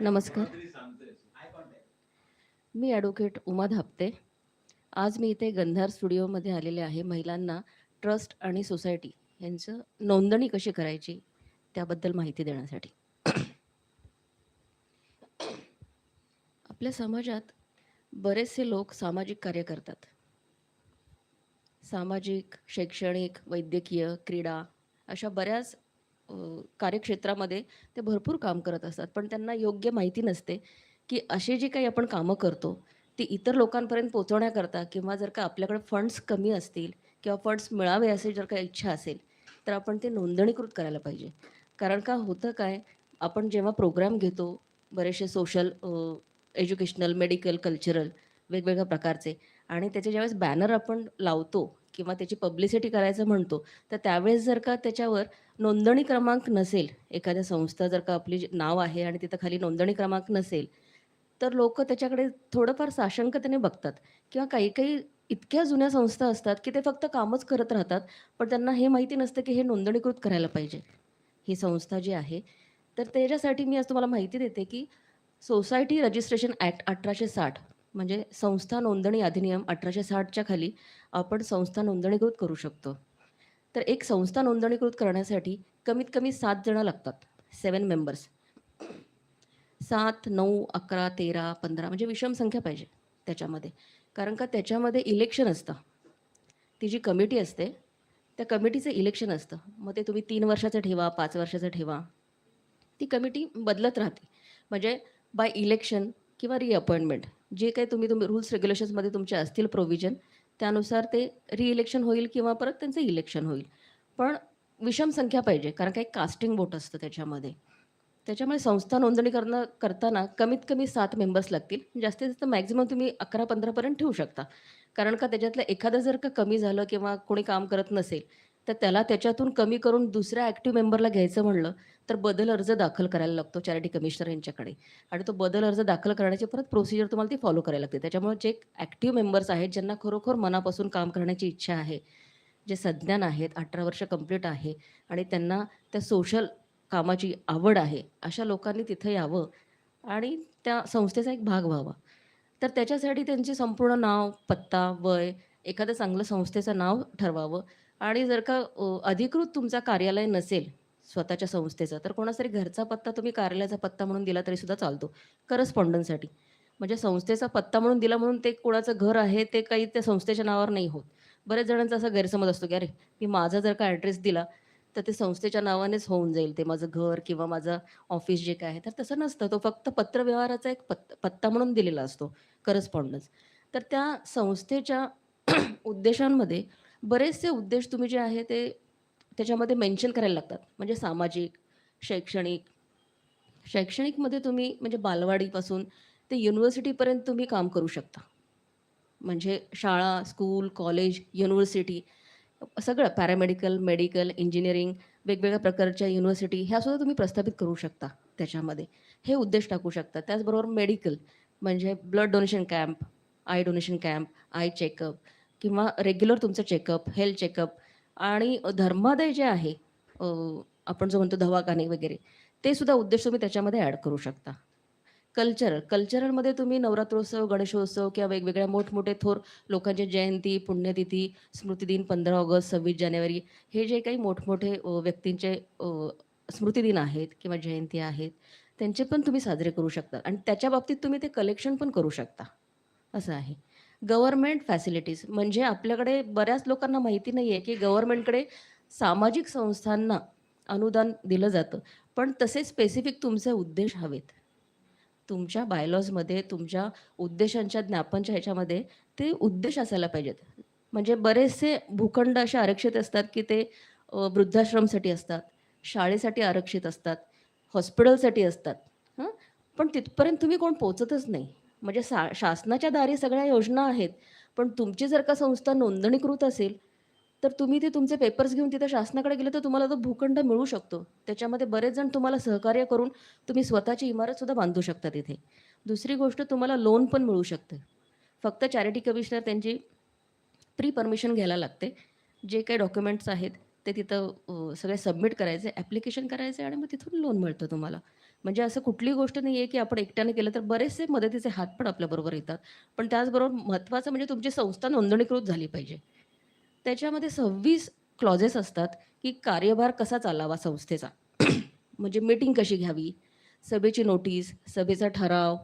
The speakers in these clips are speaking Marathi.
नमस्कार. मी ॲडव्होकेट उमा धापते. आज मी इथे गंधार स्टुडिओमध्ये आलेले आहे. महिलांना ट्रस्ट आणि सोसायटी यांचं नोंदणी कशी करायची त्याबद्दल माहिती देण्यासाठी. आपल्या समाजात बरेचसे लोक सामाजिक कार्य करतात. सामाजिक शैक्षणिक वैद्यकीय क्रीडा अशा बऱ्याच कार्यक्षेत्रामध्ये ते भरपूर काम करत असतात. पण त्यांना योग्य माहिती नसते की अशी जी काही आपण कामं करतो ती इतर लोकांपर्यंत पोचवण्याकरता किंवा जर का आपल्याकडे फंड्स कमी असतील किंवा फंड्स मिळावे असे जर का इच्छा असेल तर आपण ते नोंदणीकृत करायला पाहिजे. कारण का होतं काय आपण जेव्हा प्रोग्राम घेतो बरेचसे सोशल एज्युकेशनल मेडिकल कल्चरल वेगवेगळ्या प्रकारचे आणि त्याचे ज्यावेळेस बॅनर आपण लावतो किंवा त्याची पब्लिसिटी करायचं म्हणतो तर त्यावेळेस जर का त्याच्यावर नोंदणी क्रमांक नसेल एखाद्या संस्था जर का आपली जी- नाव आहे आणि तिथं खाली नोंदणी क्रमांक नसेल तर लोक त्याच्याकडे थोडंफार साशंकतेने बघतात किंवा काही काही इतक्या जुन्या संस्था असतात की ते फक्त कामच करत राहतात पण त्यांना हे माहिती नसतं की हे नोंदणीकृत करायला पाहिजे. ही संस्था जी आहे तर त्याच्यासाठी मी आज तुम्हाला माहिती देते की सोसायटी रजिस्ट्रेशन ॲक्ट अठराशे साठ म्हणजे संस्था नोंदणी अधिनियम अठराशे साठच्या खाली आपण संस्था नोंदणीकृत करू शकतो. तर एक संस्था नोंदणीकृत करण्यासाठी कमीत कमी सात जणं लागतात. सेवन मेंबर्स सात नऊ अकरा तेरा पंधरा म्हणजे विषम संख्या पाहिजे त्याच्यामध्ये. कारण का त्याच्यामध्ये इलेक्शन असतं. ती जी कमिटी असते त्या कमिटीचं इलेक्शन असतं. मग ते तुम्ही तीन वर्षाचं ठेवा पाच वर्षाचं ठेवा. ती कमिटी बदलत राहते. म्हणजे बाय इलेक्शन किंवा रिअपॉइंटमेंट जे काही तुम्ही तुम्ही रूल्स रेग्युलेशन्समध्ये तुमचे असतील प्रोव्हिजन त्यानुसार ते रिइलेक्शन होईल किंवा परत त्यांचं इलेक्शन होईल. पण विषम संख्या पाहिजे कारण काही कास्टिंग वोट असतं त्याच्यामध्ये. त्याच्यामुळे संस्था नोंदणी करणं करताना कमीत कमी सात मेंबर्स लागतील. जास्तीत जास्त मॅक्झिमम तुम्ही अकरा पंधरापर्यंत ठेवू शकता. कारण का त्याच्यातलं एखादं जर का कमी झालं किंवा कोणी काम करत नसेल तर त्याला त्याच्यातून कमी करून दुसऱ्या ॲक्टिव्ह मेंबरला घ्यायचं म्हणलं तर बदल अर्ज दाखल करायला लागतो चॅरिटी कमिशनर यांच्याकडे. आणि तो बदल अर्ज दाखल करण्याची परत प्रोसिजर तुम्हाला ती फॉलो करायला लागते. त्याच्यामुळे जे ॲक्टिव्ह मेंबर्स आहेत ज्यांना खरोखर मनापासून काम करण्याची इच्छा आहे जे सज्ञान आहेत अठरा वर्ष कंप्लीट आहे आणि त्यांना त्या सोशल कामाची आवड आहे अशा लोकांनी तिथं यावं आणि त्या संस्थेचा एक भाग व्हावा. तर त्याच्यासाठी त्यांचे संपूर्ण नाव पत्ता वय एखादं चांगलं संस्थेचं नाव ठरवावं. आणि जर का अधिकृत तुमचा कार्यालय नसेल स्वतःच्या संस्थेचा तर कोणाचा घरचा पत्ता तुम्ही कार्यालयाचा पत्ता म्हणून दिला तरी सुद्धा चालतो करस्पॉन्डन्ससाठी म्हणजे संस्थेचा पत्ता म्हणून दिला म्हणून ते कोणाचं घर आहे ते काही त्या संस्थेच्या नावावर नाही होत. बऱ्याच जणांचा असा गैरसमज असतो की अरे मी माझा जर का ॲड्रेस दिला तर ते संस्थेच्या नावानेच होऊन जाईल ते माझं घर किंवा माझं ऑफिस जे काय आहे. तर तसं नसतं तो फक्त पत्रव्यवहाराचा एक पत् पत्ता म्हणून दिलेला असतो करस्पॉन्डन्स तर त्या संस्थेच्या उद्देशांमध्ये बरेचसे उद्देश तुम्ही जे आहे ते त्याच्यामध्ये मेन्शन करायला लागतात. म्हणजे सामाजिक शैक्षणिक. शैक्षणिकमध्ये तुम्ही म्हणजे बालवाडीपासून ते युनिव्हर्सिटीपर्यंत तुम्ही काम करू शकता. म्हणजे शाळा स्कूल कॉलेज युनिव्हर्सिटी सगळं पॅरामेडिकल मेडिकल इंजिनिअरिंग वेगवेगळ्या प्रकारच्या युनिव्हर्सिटी ह्यासुद्धा तुम्ही प्रस्थापित करू शकता त्याच्यामध्ये. हे उद्देश टाकू शकता. त्याचबरोबर मेडिकल म्हणजे blood donation camp eye donation camp eye checkup किंवा रेग्युलर तुमचं चेकअप हेल्थ चेकअप आणि धर्मादाय जे आहे आपण जो म्हणतो दवाखाने वगैरे ते सुद्धा उद्देश तुम्ही त्याच्यामध्ये ॲड करू शकता. कल्चरल कल्चरलमध्ये तुम्ही नवरात्रोत्सव गणेशोत्सव किंवा वेगवेगळ्या मोठमोठे थोर लोकांचे जयंती पुण्यतिथी स्मृतिदिन पंधरा ऑगस्ट सव्वीस जानेवारी हे जे काही मोठमोठे व्यक्तींचे स्मृतिदिन आहेत किंवा जयंती आहेत त्यांचे पण तुम्ही साजरे करू शकता. आणि त्याच्या बाबतीत तुम्ही ते कलेक्शन पण करू शकता. असं आहे. Government facilities. म्हणजे आपल्याकडे बऱ्याच लोकांना माहिती नाही आहे की गव्हर्मेंटकडे सामाजिक संस्थांना अनुदान दिलं जातं. पण तसे स्पेसिफिक तुमचे उद्देश हवेत. तुमच्या बायलॉजमध्ये तुमच्या उद्देशांच्या ज्ञापनच्या ह्याच्यामध्ये ते उद्देश असायला पाहिजेत. म्हणजे बरेचसे भूखंड असे आरक्षित असतात की ते वृद्धाश्रमसाठी असतात शाळेसाठी आरक्षित असतात हॉस्पिटलसाठी असतात. हं? पण तिथपर्यंत तुम्ही कोण पोचतच नाही. म्हणजे सा शासनाच्या दारी सगळ्या योजना आहेत पण तुमची जर का संस्था नोंदणीकृत असेल तर तुम्ही ते तुमचे पेपर्स घेऊन तिथं शासनाकडे गेले तर तुम्हाला तो भूखंड मिळू शकतो. त्याच्यामध्ये बरेच जण तुम्हाला सहकार्य करून तुम्ही स्वतःची इमारतसुद्धा बांधू शकता तिथे. दुसरी गोष्ट तुम्हाला लोन पण मिळू शकते. फक्त चॅरिटी कमिशनर त्यांची प्री परमिशन घ्यायला लागते. जे काही डॉक्युमेंट्स आहेत ते तिथं सगळे सबमिट करायचे ॲप्लिकेशन करायचे आणि मग तिथून लोन मिळतं तुम्हाला. म्हणजे असं कुठलीही गोष्ट नाही आहे, की आपण एकट्याने केलं तर बरेचसे मदतीचे हात पण आपल्याबरोबर येतात. पण त्याचबरोबर महत्त्वाचं म्हणजे तुमची संस्था नोंदणीकृत झाली पाहिजे. त्याच्यामध्ये 26 क्लॉजेस असतात, की कार्यभार कसा चालावा संस्थेचा. म्हणजे मीटिंग कशी घ्यावी, सभेची नोटीस, सभेचा ठराव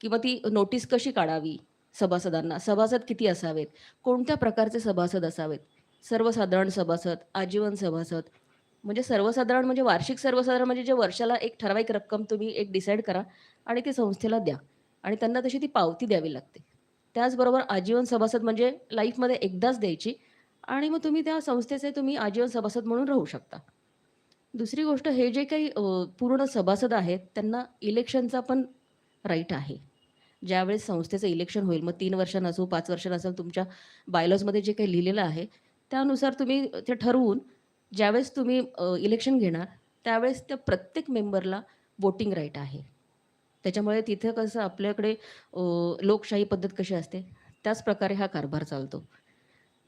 किंवा ती नोटीस कशी काढावी सभासदांना, सभासद किती असावेत, कोणत्या प्रकारचे सभासद असावेत, सर्वसाधारण सभासद, आजीवन सभासद. म्हणजे सर्वसाधारण म्हणजे वार्षिक सर्वसाधारण म्हणजे जे वर्षाला एक ठराविक रक्कम तुम्ही एक डिसाईड करा आणि ती संस्थेला द्या आणि त्यांना तशी ती पावती द्यावी लागते. त्याचबरोबर आजीवन सभासद म्हणजे लाईफमध्ये एकदाच द्यायची आणि मग तुम्ही त्या संस्थेचे तुम्ही आजीवन सभासद म्हणून राहू शकता. दुसरी गोष्ट हे जे काही पूर्ण सभासद आहेत त्यांना इलेक्शनचा पण राईट आहे. ज्यावेळेस संस्थेचं इलेक्शन होईल, मग 3 वर्षांनं असो, 5 वर्षांनं असेल, तुमच्या बायलॉजमध्ये जे काही लिहिलेलं आहे, त्यानुसार तुम्ही ते ठरवून ज्यावेळेस तुम्ही इलेक्शन घेणार, त्यावेळेस त्या प्रत्येक मेंबरला वोटिंग राईट आहे. त्याच्यामुळे तिथं कसं आपल्याकडे लोकशाही पद्धत कशी असते, त्याच प्रकारे हा कारभार चालतो.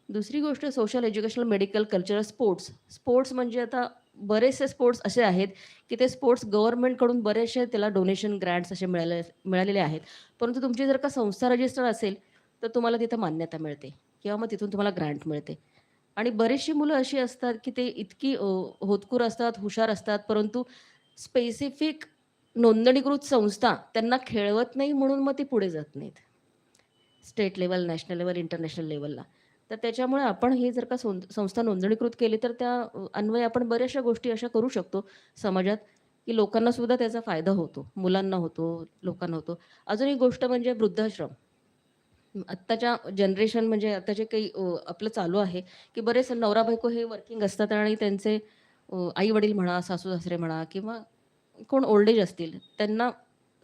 दुसरी गोष्ट social, educational, medical, cultural, sports. Sports म्हणजे आता बरेचसे स्पोर्ट्स असे आहेत, की ते स्पोर्ट्स गव्हर्नमेंटकडून बरेचसे त्याला डोनेशन, ग्रँट्स असे मिळाले मिळालेले आहेत. परंतु तुमची जर का संस्था रजिस्टर असेल, तर तुम्हाला तिथं मान्यता मिळते किंवा मग तिथून तुम्हाला ग्रँट मिळते. आणि बरीचशी मुलं अशी असतात, की ते इतकी अ, होतकूर असतात, हुशार असतात, परंतु स्पेसिफिक नोंदणीकृत संस्था त्यांना खेळवत नाही म्हणून मग ती पुढे जात नाहीत. State level, national level, international लेव्हलला. तर त्याच्यामुळे आपण हे जर का संस्था नोंदणीकृत केली, तर त्या अ, अन्वये आपण बऱ्याचशा गोष्टी अशा करू शकतो समाजात, की लोकांना सुद्धा त्याचा फायदा होतो. मुलांना होतो, लोकांना होतो. अजून एक गोष्ट म्हणजे वृद्धाश्रम. आत्ताच्या जनरेशन म्हणजे आता जे काही आपलं चालू आहे, की बरेच नवरा-बायको हे वर्किंग असतात आणि त्यांचे आई-वडील म्हणा, सासू-सासरे म्हणा किंवा कोण ओल्ड एज असतील, त्यांना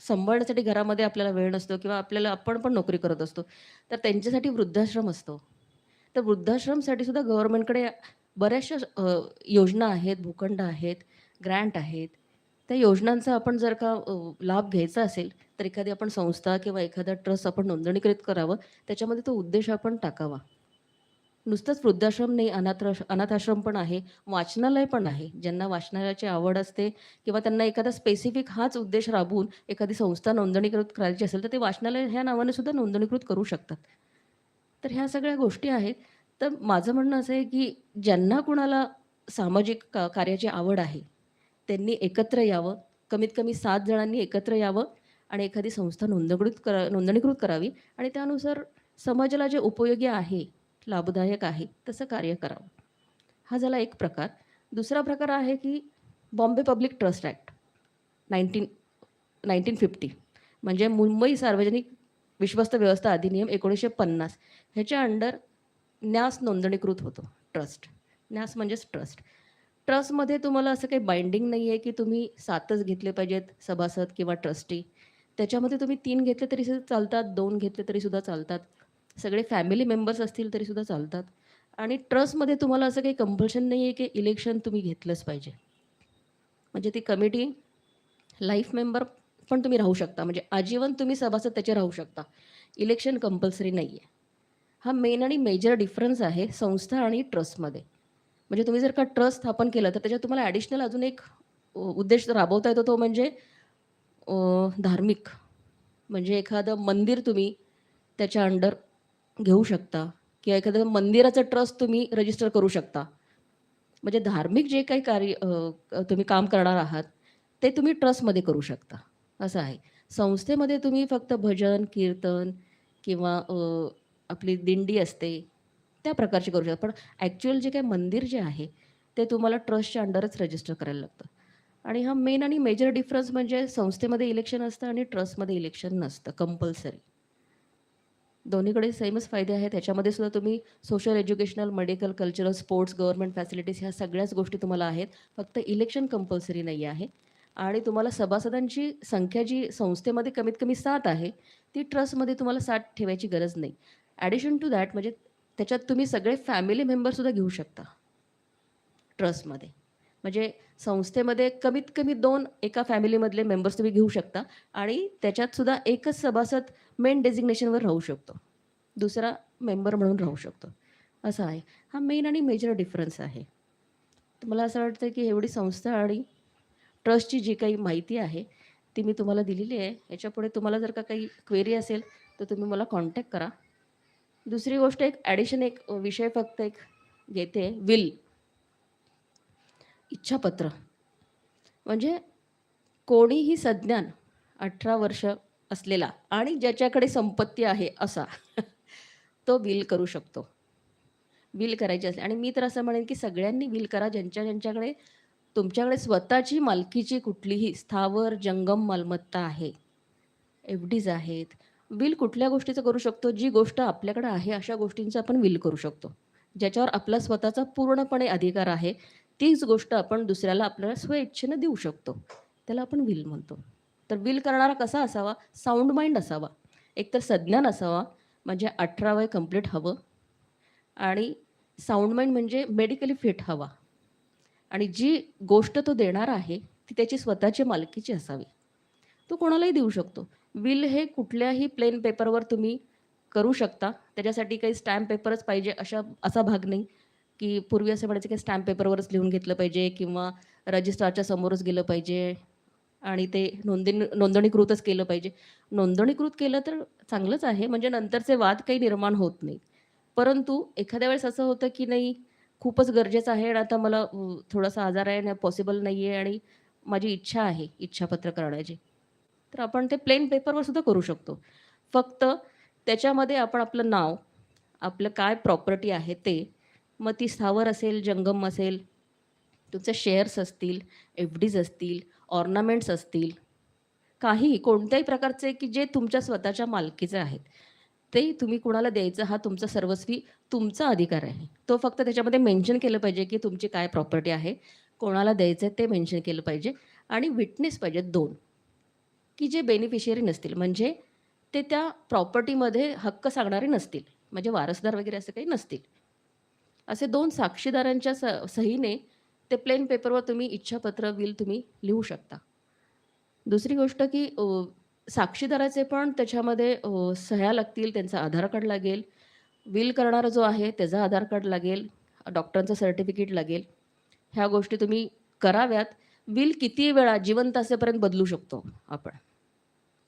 सांभाळण्यासाठी घरामध्ये आपल्याला वेळ नसतो किंवा आपल्याला आपण पण नोकरी करत असतो. तर त्यांच्यासाठी वृद्धाश्रम असतो. तर वृद्धाश्रमसाठी सुद्धा गव्हर्नमेंटकडे बऱ्याचशा योजना आहेत, भूखंड आहेत, ग्रँट आहेत. त्या योजनांचा आपण जर का लाभ घ्यायचा असेल, तर एखादी आपण संस्था किंवा एखादा ट्रस्ट आपण नोंदणीकृत करावं. त्याच्यामध्ये तो उद्देश आपण टाकावा. नुसतंच वृद्धाश्रम नाही, अनाथ अनाथाश्रम पण आहे, वाचनालय पण आहे. ज्यांना वाचनालयाची आवड असते किंवा त्यांना एखादा स्पेसिफिक हाच उद्देश राबवून एखादी संस्था नोंदणीकृत करायची असेल, तर ते वाचनालय ह्या नावाने सुद्धा नोंदणीकृत करू शकतात. तर ह्या सगळ्या गोष्टी आहेत. तर माझं म्हणणं असं आहे, की ज्यांना कुणाला सामाजिक का कार्याची आवड आहे, त्यांनी एकत्र यावं. कमीत कमी सात जणांनी एकत्र यावं आणि एखादी संस्था नोंदणीकृत करा नोंदणीकृत करावी आणि त्यानुसार समाजाला जे उपयोगी आहे, लाभदायक आहे, तसं कार्य करावं. हा झाला एक प्रकार. दुसरा प्रकार आहे, की बॉम्बे पब्लिक ट्रस्ट ॲक्ट 19 1950 म्हणजे मुंबई सार्वजनिक विश्वस्त व्यवस्था अधिनियम 1950 ह्याच्या अंडर न्यास नोंदणीकृत होतो ट्रस्ट. न्यास म्हणजेच ट्रस्ट. ट्रस्टमध्ये तुम्हाला असं काही बाइंडिंग नाही आहे, की तुम्ही सातच घेतले पाहिजेत सभासद किंवा ट्रस्टी. त्याच्यामध्ये तुम्ही तीन घेतले तरी सुद्धा चालतात, दोन घेतले तरी सुद्धा चालतात. सगळे फॅमिली मेंबर्स असतील तरी सुद्धा चालतात. आणि ट्रस्टमध्ये तुम्हाला असं काही कंपल्शन नाही आहे, की इलेक्शन तुम्ही घेतलंच पाहिजे. म्हणजे ती कमिटी लाईफ मेंबर पण तुम्ही राहू शकता. म्हणजे आजीवन तुम्ही सभासद त्याचे राहू शकता. इलेक्शन कंपल्सरी नाही आहे. हा मेन आणि मेजर डिफरन्स आहे संस्था आणि ट्रस्टमध्ये. म्हणजे तुम्ही जर का ट्रस्ट स्थापन केलं, तर त्याच्यात तुम्हाला ॲडिशनल अजून एक उद्देश राबवता येतो तो म्हणजे धार्मिक. म्हणजे एखादं मंदिर तुम्ही त्याच्या अंडर घेऊ शकता किंवा एखादं मंदिराचं ट्रस्ट तुम्ही रजिस्टर करू शकता. म्हणजे धार्मिक जे काही कार्य तुम्ही काम करणार आहात, ते तुम्ही ट्रस्टमध्ये करू शकता, असं आहे. संस्थेमध्ये तुम्ही फक्त भजन, कीर्तन किंवा आपली दिंडी असते, त्या प्रकारची करू शकता. पण ॲक्च्युअल जे काही मंदिर जे आहे, ते तुम्हाला ट्रस्टच्या अंडरच रजिस्टर करायला लागतं. आणि हा मेन आणि मेजर डिफरन्स म्हणजे संस्थेमध्ये इलेक्शन असतं आणि ट्रस्टमध्ये इलेक्शन नसतं कंपल्सरी. दोन्हीकडे सेमच फायदे आहेत. ह्याच्यामध्ये सुद्धा तुम्ही social, educational, medical, cultural, sports, government facilities ह्या सगळ्याच गोष्टी तुम्हाला आहेत. फक्त इलेक्शन कंपल्सरी नाही आहे. आणि तुम्हाला सभासदांची संख्या जी संस्थेमध्ये कमीत कमी सात आहे, ती ट्रस्टमध्ये तुम्हाला सात ठेवायची गरज नाही. ॲडिशन टू दॅट म्हणजे त्याच्यात तुम्ही सगळे फॅमिली मेंबरसुद्धा घेऊ शकता. ट्रस्टमध्ये. म्हणजे संस्थेमध्ये कमीत कमी दोन एका फॅमिलीमधले मेंबर्स तुम्ही घेऊ शकता आणि त्याच्यात सुद्धा एकच सभासद मेन डेझिग्नेशनवर राहू शकतो. दुसरा मेंबर म्हणून राहू शकतो. असं आहे. हा मेन आणि मेजर डिफरन्स आहे. तर मला असं वाटतं, की एवढी संस्था आणि ट्रस्टची जी काही माहिती आहे ती मी तुम्हाला दिलेली आहे याच्यापुढे तुम्हाला जर का काही क्वेरी असेल तर तुम्ही मला कॉन्टॅक्ट करा दुसरी गोष्ट एक ॲडिशन एक विषय फक्त एक घेते. विल इच्छापत्र. म्हणजे कोणीही सज्ञान अठरा वर्ष असलेला आणि ज्याच्याकडे संपत्ती आहे असा तो विल करू शकतो. विल करायची असेल. आणि मी तर असं म्हणेन की सगळ्यांनी विल करा. ज्यांच्या ज्यांच्याकडे तुमच्याकडे स्वतःची मालकीची कुठलीही स्थावर जंगम मालमत्ता आहे. एफ डीज आहेत विल कुठल्या गोष्टीचं करू शकतो? जी गोष्ट आपल्याकडे आहे अशा गोष्टींचं आपण विल करू शकतो. ज्याच्यावर आपला स्वतःचा पूर्णपणे अधिकार आहे तीच गोष्ट आपण दुसऱ्याला आपल्याला स्वइच्छेनं देऊ शकतो. त्याला आपण विल म्हणतो. तर विल करणारा कसा असावा? साऊंड माइंड असावा. एकतर सज्ञान असावा. म्हणजे अठरा वय कंप्लीट हवं. आणि साऊंड माइंड म्हणजे मेडिकली फिट हवा. आणि जी गोष्ट तो देणार आहे ती त्याची स्वतःची मालकीची असावी. तो कोणालाही देऊ शकतो. विल हे कुठल्याही प्लेन पेपरवर तुम्ही करू शकता. त्याच्यासाठी काही स्टॅम्प पेपरच पाहिजे अशा असा भाग नाही की पूर्वी असं म्हणायचं की स्टॅम्प पेपरवरच लिहून घेतलं पाहिजे किंवा रजिस्ट्रारच्या समोरच गेलं पाहिजे आणि ते नोंदणी नोंदणीकृतच केलं पाहिजे. नोंदणीकृत केलं तर चांगलंच आहे म्हणजे नंतरचे वाद काही निर्माण होत नाही. परंतु एखाद्या वेळेस असं होतं की नाही खूपच गरजेचं आहे आणि आता मला थोडासा आजार आहे आणि पॉसिबल नाही आहे आणि माझी इच्छा आहे इच्छापत्र करण्याची. तर आपण ते प्लेन पेपरवर सुद्धा करू शकतो. फक्त त्याच्यामध्ये आपण आपलं नाव आपलं काय प्रॉपर्टी आहे ते मग ती स्थावर असेल जंगम असेल तुमचे शेअर्स असतील एफ डीज असतील ऑर्नामेंट्स असतील काही कोणत्याही प्रकारचे की जे तुमच्या स्वतःच्या मालकीचे आहेत ते तुम्ही कुणाला द्यायचं हा तुमचा सर्वस्वी तुमचा अधिकार आहे. तो फक्त त्याच्यामध्ये मेन्शन केलं पाहिजे की तुमची काय प्रॉपर्टी आहे कोणाला द्यायचं आहे ते मेन्शन केलं पाहिजे आणि विटनेस पाहिजेत दोन. की जे बेनिफिशियरी नसतील म्हणजे ते त्या प्रॉपर्टीमध्ये हक्क सांगणारे नसतील म्हणजे वारसदार वगैरे असं काही नसतील. असे दोन साक्षीदारांच्या स सहीने ते प्लेन पेपरवर तुम्ही इच्छापत्र विल तुम्ही लिहू शकता. दुसरी गोष्ट की साक्षीदाराचे पण त्याच्यामध्ये सह्या लागतील त्यांचा आधार कार्ड लागेल. विल करणारा जो आहे त्याचा आधार कार्ड लागेल. डॉक्टरांचं सर्टिफिकेट लागेल. ह्या गोष्टी तुम्ही कराव्यात. विल किती वेळा जिवंत असेपर्यंत बदलू शकतो आपण?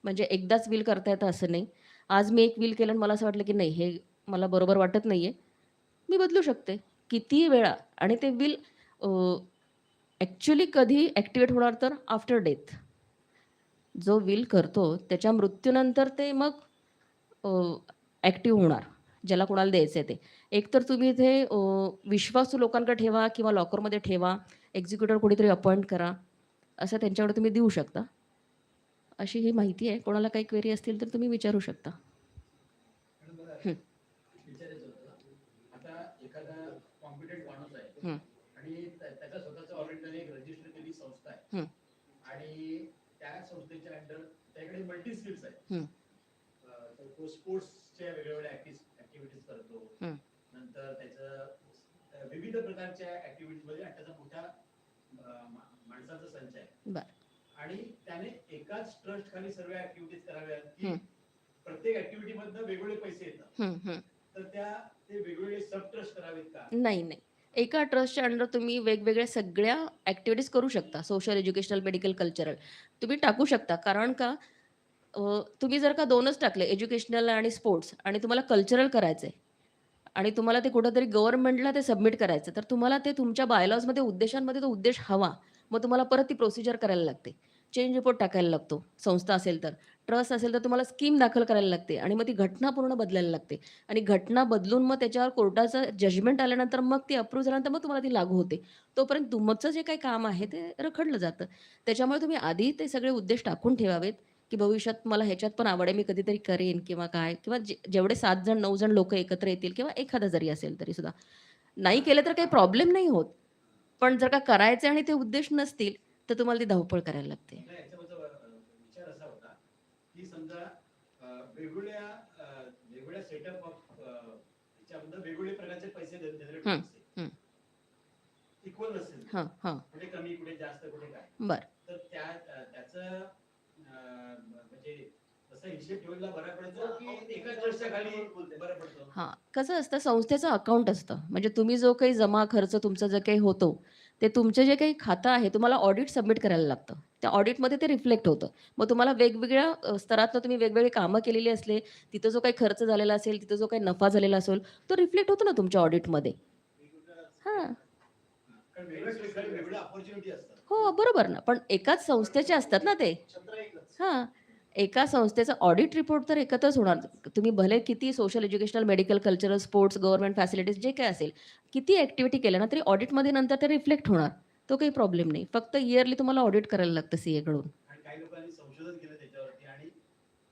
म्हणजे एकदाच विल करता येतं असं नाही. आज मी एक विल केलं आणि मला असं वाटलं की नाही हे मला बरोबर वाटत नाही आहे मी बदलू शकते. किती वेळा? आणि ते विल ॲक्च्युली कधी ॲक्टिवेट होणार तर आफ्टर डेथ जो विल करतो त्याच्या मृत्यूनंतर ते मग ॲक्टिव्ह होणार ज्याला कोणाला द्यायचं आहे ते एकतर तुम्ही इथे विश्वासू लोकांकडे ठेवा किंवा लॉकरमध्ये ठेवा. एक्झिक्युटर कोणीतरी अपॉइंट करा असं त्यांच्याकडे तुम्ही देऊ शकता. अशी ही माहिती आहे. कोणाला काही क्वेरी असतील तर तुम्ही विचारू शकता. आणि त्या- त्याचा स्वतःचा ऑलरेडी त्याने एक रजिस्टर केलेली संस्था आहे. आणि त्या संस्थेच्या अंडर त्याकडे मल्टी स्किल्स आहेत. तो स्पोर्ट्सच्या वेगवेगळ्या ऍक्टिव्हिटीज करतो. नंतर त्याचं विविध प्रकारच्या ऍक्टिव्हिटीजमध्ये आणि त्याचा मोठा अं, मा- माणसाचा संच आहे. आणि त्याने एकाच ट्रस्ट खाली सर्व ऍक्टिव्हिटीज कराव्यात की. प्रत्येक ऍक्टिव्हिटी मधनं वेगवेगळे पैसे येतात. तर त्या ते वेगवेगळे सब ट्रस्ट करावेत का? नाही नाही. एका ट्रस्टच्या अंडर तुम्ही वेगवेगळ्या सगळ्या ॲक्टिव्हिटीज करू शकता. सोशल एज्युकेशनल मेडिकल कल्चरल तुम्ही टाकू शकता. कारण का तुम्ही जर का दोनच टाकले एज्युकेशनल आणि स्पोर्ट्स आणि तुम्हाला कल्चरल करायचं आहे आणि तुम्हाला ते कुठंतरी गव्हर्नमेंटला ते सबमिट करायचं तर तुम्हाला ते तुमच्या बायलॉजमध्ये उद्देशांमध्ये तो उद्देश हवा. मग तुम्हाला परत ती प्रोसिजर करायला लागते. चेंज रिपोर्ट टाकायला लागतो. संस्था असेल तर. ट्रस्ट असेल तर तुम्हाला स्कीम दाखल करायला लागते. आणि मग ती घटना पूर्ण बदलायला लागते. आणि घटना बदलून मग त्याच्यावर कोर्टाचं जजमेंट आल्यानंतर मग ती अप्रूव्ह झाल्यानंतर मग तुम्हाला ती लागू होते. तोपर्यंत तुमचं जे काही काम आहे ते रखडलं जातं. त्याच्यामुळे तुम्ही आधी ते सगळे उद्देश टाकून ठेवावेत. की भविष्यात मला ह्याच्यात पण आवड आहे मी कधीतरी करेन किंवा काय? किंवा जे जेवढे सात जण नऊ जण लोक एकत्र येतील किंवा एखादा जरी असेल तरी सुद्धा. नाही केलं तर काही प्रॉब्लेम नाही होत. पण जर का करायचे आणि ते उद्देश नसतील तर तुम्हाला ती धावपळ करायला लागते. मला याच्याबद्दल अ, विचार असा होता की समजा अ, वेगवेगळ्या अ, वेगवेगळ्या सेटअप ऑफ याच्याबद्दल वेगवेगळे प्रकारचे पैसे जनरेट हं, हं. इक्वल नसेल. हां हां. कुठे कमी कुठे जास्त कुठे काय? बरं. तर त्या अ, त्याचं अ, म्हणजे तसा हिशेब ठेवायला बरा पडतो की एका ट्रस्टच्या खाली बरं पडतो हां कसं असतं संस्थेचं अकाउंट असतं. म्हणजे तुम्ही जो काही जमा खर्च तुमचा जो काही होतो ते तुमचं जे काही खातं आहे तुम्हाला ऑडिट सबमिट करायला लागतं. त्या ऑडिटमध्ये ते रिफ्लेक्ट होतं. मग तुम्हाला वेगवेगळ्या स्तरातनं तुम्ही वेगवेगळी कामं केलेली असले तिथं जो काही खर्च झालेला असेल तिथं जो काही नफा झालेला असेल तो रिफ्लेक्ट होतो ना तुमच्या ऑडिटमध्ये हां. हो बरोबर ना. पण एकाच संस्थेचे असतात ना ते. हां. एका संस्थेचा ऑडिट रिपोर्ट तर एकत्रच होणार. तुम्ही भले किती social educational medical cultural sports government facilities जे काय असेल किती ॲक्टिव्हिटी केल्या ना तरी ऑडिटमध्ये नंतर ते रिफ्लेक्ट होणार. तो काही प्रॉब्लेम नाही. फक्त इयरली तुम्हाला ऑडिट करायला लागतं सी एकडून आणि काही लोकांनी संशोधन केलं त्याच्यावरती आणि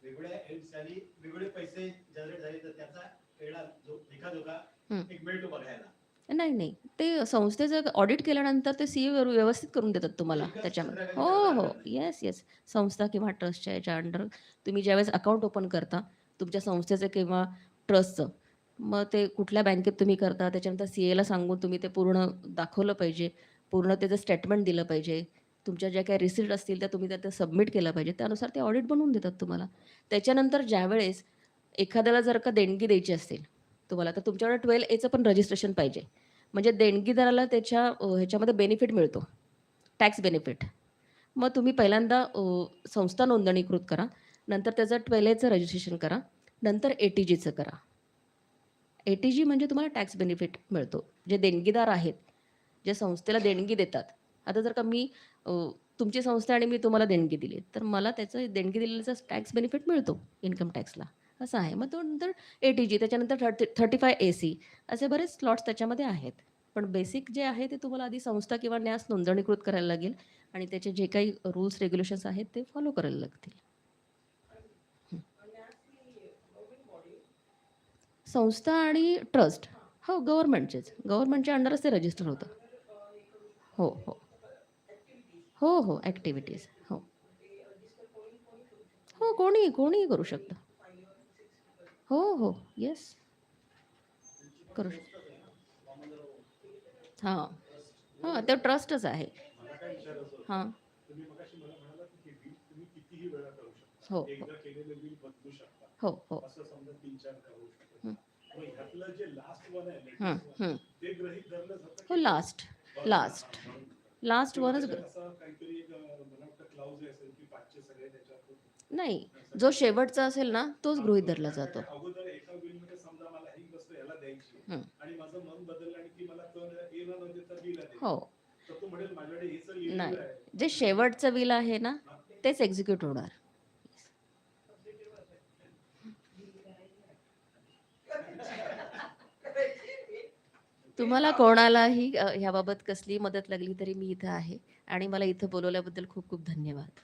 वेगवेगळ्या एड्ससाठी वेगवेगळे पैसे जनरेट झाले तर त्याचा वेगळा जो लेखाजोखा हं. एक मिळतो बघायला. नाही नाही. ते संस्थेचं ऑडिट केल्यानंतर ते सी व्यवस्थित करून देतात तुम्हाला त्याच्यामध्ये. हो हो. येस येस संस्था किंवा ट्रस्टच्या याच्या अंडर तुम्ही ज्यावेळेस अकाउंट ओपन करता तुमच्या संस्थेचं किंवा ट्रस्टचं मग ते कुठल्या बँकेत तुम्ही करता? त्याच्यानंतर सी एला सांगून तुम्ही ते पूर्ण दाखवलं पाहिजे. पूर्ण त्याचं स्टेटमेंट दिलं पाहिजे. तुमच्या ज्या काही रिसिप्ट असतील त्या तुम्ही त्यात सबमिट केलं पाहिजे. त्यानुसार ते ऑडिट बनवून देतात तुम्हाला. त्याच्यानंतर ज्यावेळेस एखाद्याला जर का देणगी द्यायची असेल तुम्हाला. तर तुमच्याकडे ट्वेल्व एचं पण रजिस्ट्रेशन पाहिजे. म्हणजे देणगीदाराला त्याच्या ह्याच्यामध्ये बेनिफिट मिळतो. टॅक्स बेनिफिट मग तुम्ही पहिल्यांदा संस्था नोंदणीकृत करा. नंतर त्याचं ट्वेल्व एचं रजिस्ट्रेशन करा. नंतर ए टी जीचं करा. ए टी जी म्हणजे तुम्हाला टॅक्स बेनिफिट मिळतो. जे देणगीदार आहेत जे संस्थेला देणगी देतात. आता जर का मी तुमची संस्था आणि मी तुम्हाला देणगी दिली तर मला त्याचं देणगी दिलेल्याचा टॅक्स बेनिफिट मिळतो इन्कम टॅक्सला असं आहे. मग तो नंतर ए टी जी त्याच्यानंतर thirty thirty five A C असे बरेच स्लॉट्स त्याच्यामध्ये आहेत. पण बेसिक जे आहे ते तुम्हाला आधी संस्था किंवा न्यास नोंदणीकृत करायला लागेल आणि त्याचे जे काही रूल्स रेग्युलेशन्स आहेत ते फॉलो करायला लागतील. संस्था आणि ट्रस्ट हो गव्हर्नमेंटचेच गव्हर्नमेंटच्या अंडरच ते रजिस्टर होतं. हो हो. हो हो ॲक्टिव्हिटीज हो. हो कोणी कोणीही करू शकतं. हो हो. येस करू शकतो हां. हां ते ट्रस्टच आहे. हां. हो, हो. हो हो. लास्ट लास्ट लास्ट म्हणून- नाही जो शेवटचा असेल ना तोच गृहीत धरला जातो मला ही. नाही. जे शेवटचं बिल आहे ना तेच एक्झिक्यूट होणार. तुम्हाला कोणालाही ह्याबाबत कसली मदत लागली तरी मी इथं आहे. आणि मला इथं बोलवल्याबद्दल खूप खूप धन्यवाद.